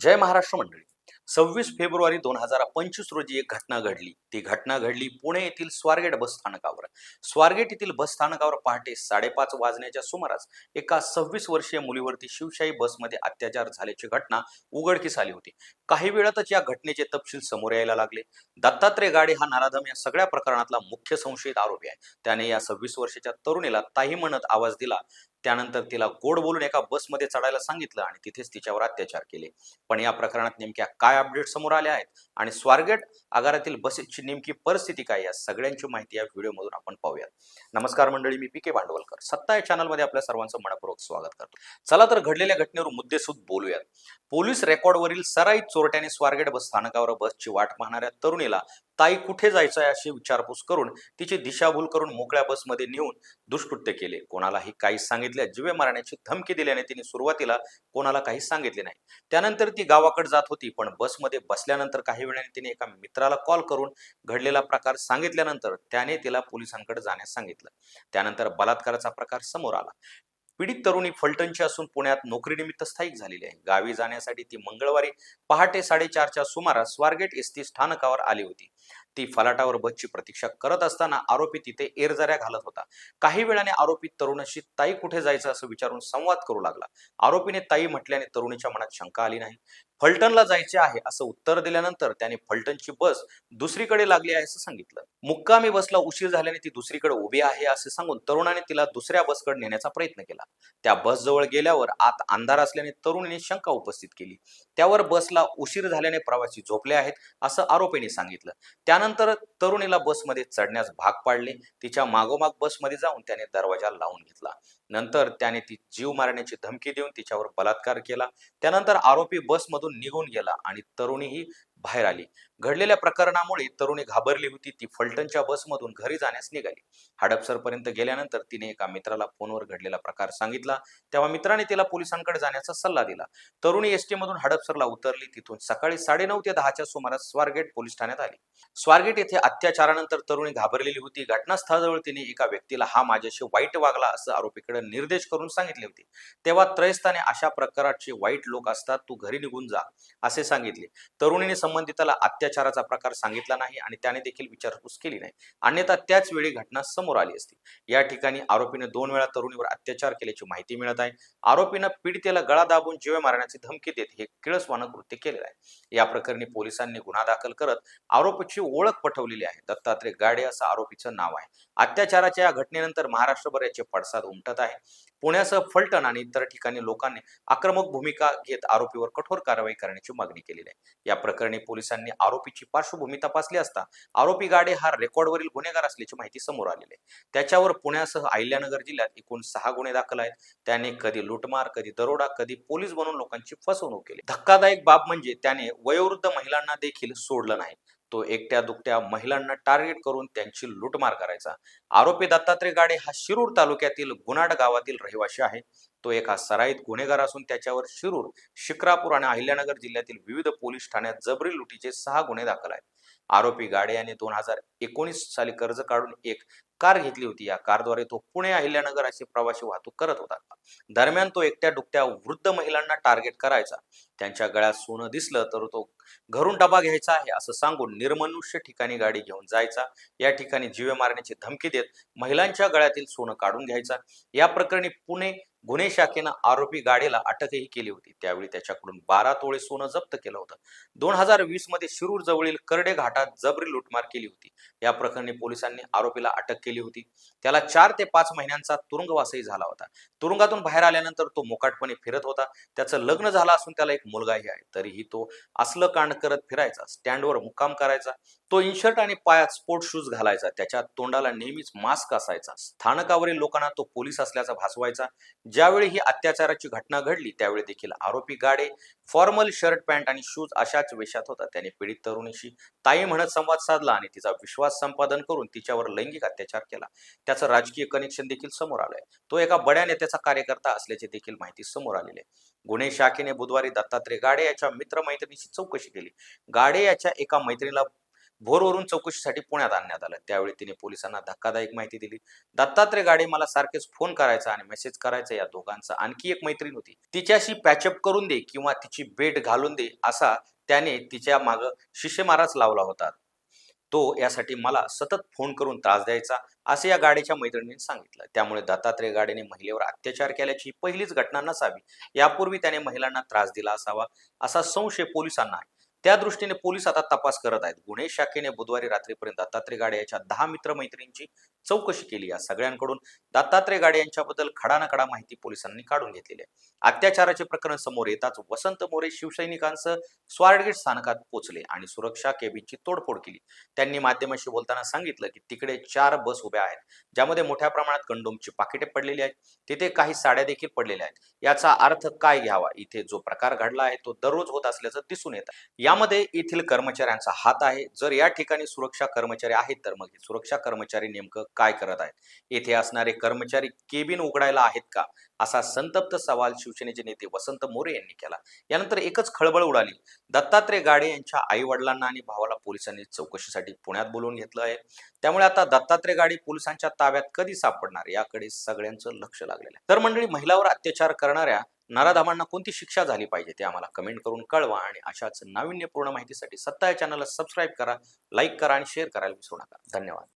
जय महाराष्ट्र मंडळी. सव्वीस फेब्रुवारी दोन हजार पंचवीस रोजी एक घटना घडली. ती घटना घडली पुणे येथील स्वारगेट बस स्थानकावर. स्वारगेट येथील बस स्थानकावर पहाटे साडेपाच वाजण्याच्या सुमारास एका सव्वीस वर्षीय मुलीवरती शिवशाही बसमध्ये अत्याचार झाल्याची घटना उघडकीस आली होती. काही वेळातच या घटनेचे तपशील समोर यायला लागले. दत्तात्रय गाडे हा नाराधम या सगळ्या प्रकरणातला मुख्य संशयित आरोपी आहे. त्याने या सव्वीस वर्षाच्या तरुणीला ताही म्हणत आवाज दिला. त्यानंतर तिला गोड बोलून एका बसमध्ये चढायला सांगितलं आणि तिथेच तिच्यावर अत्याचार केले. पण या प्रकरणात नेमक्या काय अपडेट समोर आले आहेत. आणि स्वारगेट आगारातील बसेसची नेमकी परिस्थिती काय या सगळ्यांची माहिती या व्हिडिओमधून आपण पाहूयात. नमस्कार मंडळी मी पी के भांडवलकर. सत्ता या चॅनलमध्ये आपल्या सर्वांचं मनपूर्वक स्वागत करतो. चला तर घडलेल्या घटनेवर मुद्देसूद बोलूयात. पोलीस रेकॉर्डवरील सराई चोरट्याने स्वारगेट बस स्थानकावर बसची वाट पाहणाऱ्या तरुणीला ताई कुठे जायचं आहे अशी विचारपूस करून तिची दिशाभूल करून मोकळ्या बसमध्ये नेऊन दुष्कृत्य केले. कोणालाही काही सांगितल्या जीवे मारण्याची धमकी दिल्याने तिने सुरुवातीला कोणाला काही सांगितले नाही. त्यानंतर ती गावाकडे जात होती पण बसमध्ये बसल्यानंतर काही वेळाने तिने एका मित्र मित्राला कॉल करून घडलेला प्रकार सांगितल्यानंतर त्याने तिला पोलिसांकडे जाण्यास सांगितलं. त्यानंतर बलात्काराचा प्रकार समोर आला. पीडित तरुणी फलटणची असून पुण्यात नोकरीनिमित्त स्थायिक झालेली आहे. गावी जाण्यासाठी ती मंगळवारी पहाटे साडेचारच्या सुमारास स्वारगेट एस टी स्थानकावर आली होती. ती फलाटावर बसची प्रतीक्षा करत असताना आरोपी तिथे एरजऱ्या घालत होता. काही वेळाने आरोपी तरुणाशी ताई कुठे जायचं? असं विचारून संवाद करू लागला. आरोपीने ताई म्हटल्याने तरुणीच्या मनात शंका आली नाही. फलटणला जायचे आहे असं उत्तर दिल्यानंतर त्याने फलटणची बस दुसरीकडे लागली आहे असं सांगितलं. मुक्कामी बसला उशीर झाल्याने ती दुसरीकडे उभी आहे असे सांगून तरुणाने तिला दुसऱ्या बसकडे नेण्याचा प्रयत्न केला. त्या बस जवळ गेल्यावर आत अंधार असल्याने तरुणीने शंका उपस्थित केली. त्यावर बसला उशीर झाल्याने प्रवासी झोपले आहेत असं आरोपीने सांगितलं. त्यानंतर तरुणीला बसमध्ये चढण्यास भाग पाडले. तिच्या मागोमाग बसमध्ये जाऊन त्याने दरवाजा लावून घेतला. नंतर त्याने ती जीव मारण्याची धमकी देऊन तिच्यावर बलात्कार केला. त्यानंतर आरोपी बसमधून निघून गेला आणि तरुणीही बाहेर आली. घडलेल्या प्रकरणामुळे तरुणी घाबरली होती. ती फलटणच्या बसमधून घरी जाण्यास निघाली. हडपसरपर्यंत गेल्यानंतर तिने एका मित्राला फोनवर घडलेला प्रकार सांगितला. तेव्हा मित्राने तिला पोलिसांकडे जाण्याचा सल्ला दिला. तरुणी एसटी मधून हडपसरला उतरली. तिथून सकाळी साडेनऊ ते दहाच्या सुमारास स्वारगेट पोलीस ठाण्यात आली. स्वारगेट येथे अत्याचारानंतर तरुणी घाबरलेली होती. घटनास्थळाजवळ तिने एका व्यक्तीला हा माझ्याशी वाईट वागला असं आरोपीकडे निर्देश करून सांगितले होते. तेव्हा त्रयस्थाने अशा प्रकारचे वाईट लोक असतात तू घरी निघून जा असे सांगितले. तरुणीने संबंधिताला अत्याचाराचा प्रकार सांगितला नाही आणि त्याने देखील विचारपूस केली नाही. अन्यथा त्याच वेळी घटना समोर आली असती. या ठिकाणी आरोपीने दोन वेळा तरुणीवर अत्याचार केल्याची माहिती मिळत आहे. आरोपीनं पीडितेला गळा दाबून जीवे मारण्याची धमकी देत हे किळसवानं कृत्य केलेलं आहे. या प्रकरणी पोलिसांनी गुन्हा दाखल करत आरोपीची ओळख पटवलेली आहे. दत्तात्रय गाडे असं आरोपीचं नाव आहे. अत्याचाराच्या या घटनेनंतर महाराष्ट्रभर याचे पडसाद उमटत आहे. पुण्यासह फलटण आणि इतर ठिकाणी लोकांनी आक्रमक भूमिका घेत आरोपीवर कठोर कारवाई करण्याची मागणी केलेली आहे. या प्रकरणी पोलिसांनी आरोपीची पार्श्वभूमी तपासली असता आरोपी गाडे हा रेकॉर्डवरील गुन्हेगार असल्याची माहिती समोर आलेली आहे. त्याच्यावर पुण्यासह अहिल्यानगर जिल्ह्यात एकूण सहा गुन्हे दाखल आहेत. त्याने कधी लुटमार कधी दरोडा कधी पोलीस बनून लोकांची फसवणूक केली. धक्कादायक बाब म्हणजे त्याने वयोवृद्ध महिलांना देखील सोडलं नाही. तो एकट्या दुकट्या महिलांना टार्गेट करून त्यांची लूटमार करायचा. आरोपी दत्तात्रय गाडे हा शिरूर तालुक्यातील गुनाड गावातील रहिवासी आहे. तो एका सराईत गुन्हेगार असून त्याच्यावर शिरूर शिक्रापूर आणि अहिल्यानगर जिल्ह्यातील विविध पोलीस ठाण्यात जबरी लुटीचे सहा गुन्हे दाखल आहेत. आरोपी गाडे यांनी दोन हजार एकोणीस साली कर्ज काढून एक कार घेतली होती. या कारद्वारे तो पुणे अहिल्यानगर अशी प्रवासी वाहतूक करत होता. दरम्यान तो एकट्या डुकट्या वृद्ध महिलांना टार्गेट करायचा. त्यांच्या गळ्यात सोनं दिसलं तर तो घरून डबा घ्यायचा आहे असं सांगून निर्मनुष्य ठिकाणी गाडी घेऊन जायचा. या ठिकाणी जीवे मारण्याची धमकी देत महिलांच्या गळ्यातील सोनं काढून घ्यायचा. या प्रकरणी पुणे गुन्हे शाखेनं आरोपी गाडीला अटकही केली होती. त्यावेळी त्याच्याकडून बारा तोळे सोनं जप्त केलं होतं. दोन हजार वीसमध्ये शिरूर जवळील करडे घाटात जबरी लुटमार केली होती. या प्रकरणी पोलिसांनी आरोपीला अटक केली होती. त्याला चार ते पाच महिन्यांचा तुरुंगवासही झाला होता. तुरुंगातून बाहेर आल्यानंतर तो मोकाटपणे फिरत होता. त्याचं लग्न झालं असून त्याला एक मुलगाही आहे. तरीही तो असलं कांड करत फिरायचा स्टँडवर मुक्काम करायचा तो इनशर्ट आणि पायात स्पोर्ट शूज घालायचा त्याच्या तोंडाला नेहमीच मास्क असायचा स्थानकावरील लोकांना तो पोलीस असल्याचा भासवायचा ज्यावेळी ही अत्याचाराची घटना घडली त्यावेळी देखील आरोपी गाडे फॉर्मल शर्ट पॅन्ट आणि शूज अशाच वेशात होता. त्याने पीडित तरुणीशी ताई म्हणत संवाद साधला आणि तिचा विश्वास संपादन करून तिच्यावर लैंगिक अत्याचार केला. त्याचं राजकीय कनेक्शन देखील समोर आलंय. तो एका बड्या नेत्याचा कार्यकर्ता असल्याची देखील माहिती समोर आलेली आहे. गुन्हे शाखेने बुधवारी दत्तात्रय गाडे याच्या मित्रमैत्रिणीची चौकशी केली. गाडे याच्या एका मैत्रिणीला भोरवरून चौकशीसाठी पुण्यात आणण्यात आलं. त्यावेळी तिने पोलिसांना धक्कादायक माहिती दिली. दत्तात्रय गाडे मला सारखेच फोन करायचा आणि मेसेज करायचा. या दोघांचा आणखी एक मैत्रीण होती. तिच्याशी पॅचअप करून दे किंवा तिची भेट घालून दे असा त्याने तिच्या माग शिशेमाराच लावला होता. तो यासाठी मला सतत फोन करून त्रास द्यायचा असे या गाडीच्या मैत्रिणीने सांगितलं. त्यामुळे दत्तात्रय गाडेने महिलेवर अत्याचार केल्याची पहिलीच घटना नसावी. यापूर्वी त्याने महिलांना त्रास दिला असावा असा संशय पोलिसांना आहे. त्या दृष्टीने पोलीस आता तपास करत आहेत. गुन्हे शाखेने बुधवारी रात्रीपर्यंत दत्तात्रय गाडे याच्या दहा मित्रमैत्रिणींची चौकशी केली. या सगळ्यांकडून दत्तात्रय गाडे यांच्याबद्दल खडानखडा माहिती पोलिसांनी काढून घेतलेली आहे. अत्याचाराचे प्रकरण समोर येताच वसंत मोरे शिवसैनिकांसह स्वारगेट स्थानकात पोहोचले आणि सुरक्षा केबिनची तोडफोड केली. त्यांनी माध्यमाशी बोलताना सांगितलं की तिकडे चार बस उभ्या आहेत ज्यामध्ये मोठ्या प्रमाणात कंडोमची पाकिटे पडलेली आहेत. तिथे काही साड्या देखील पडलेल्या आहेत. याचा अर्थ काय घ्यावा? इथे जो प्रकार घडला आहे तो दररोज होत असल्याचं दिसून येत. यामध्ये येथील कर्मचाऱ्यांचा हात आहे. जर या ठिकाणी सुरक्षा कर्मचारी आहेत तर मग सुरक्षा कर्मचारी नेमकं काय करत आहेत? येथे असणारे कर्मचारी केबिन उघडायला आहेत का? असा संतप्त सवाल शिवसेनेचे नेते वसंत मोरे यांनी केला. यानंतर एकच खळबळ उडाली. दत्तात्रय गाडे यांच्या आई वडिलांना आणि भावाला पोलिसांनी चौकशीसाठी पुण्यात बोलवून घेतलं आहे. त्यामुळे आता दत्तात्रय गाडी पोलिसांच्या ताब्यात कधी सापडणार? याकडे सगळ्यांचं लक्ष लागलेलं आहे. तर मंडळी महिलावर अत्याचार करणाऱ्या नराधामांना कोणती शिक्षा झाली पाहिजे ते आम्हाला कमेंट करून कळवा आणि अशाच नाविन्यपूर्ण माहितीसाठी सत्ता या चॅनलला सबस्क्राईब करा लाईक करा आणि शेअर करायला विसरू नका. धन्यवाद.